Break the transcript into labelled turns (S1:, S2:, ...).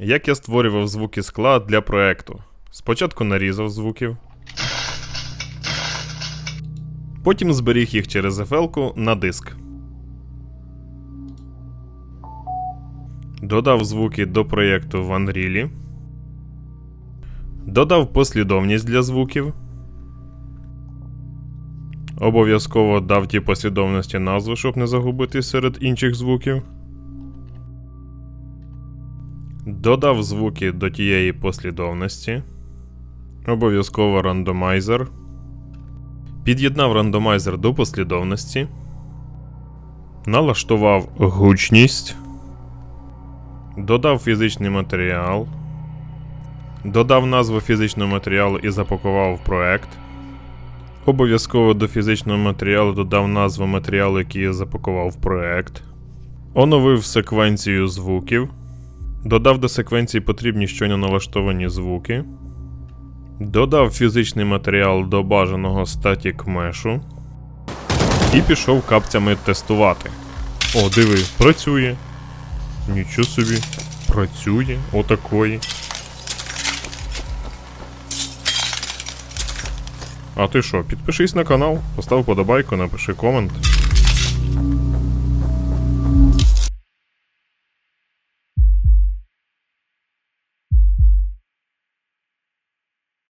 S1: Як я створював звуки скла для проекту? Спочатку нарізав звуків. Потім зберіг їх через FL на диск. Додав звуки до проєкту в Unreal. Додав послідовність для звуків. Обов'язково дав ті послідовності назву, щоб не загубитись серед інших звуків. Додав звуки до тієї послідовності. Обов'язково рандомайзер. Під'єднав рандомайзер до послідовності. Налаштував гучність. Додав фізичний матеріал. Додав назву фізичного матеріалу і запакував в проект. Обов'язково до фізичного матеріалу додав назву матеріалу, який я запакував в проект. Оновив секвенцію звуків. Додав до секвенції потрібні щойно налаштовані звуки. Додав фізичний матеріал до бажаного static мешу. І пішов капцями тестувати. О, диви, працює. Нічого собі. Працює. Отакої. А ти що, підпишись на канал, постав подобайку, напиши комент.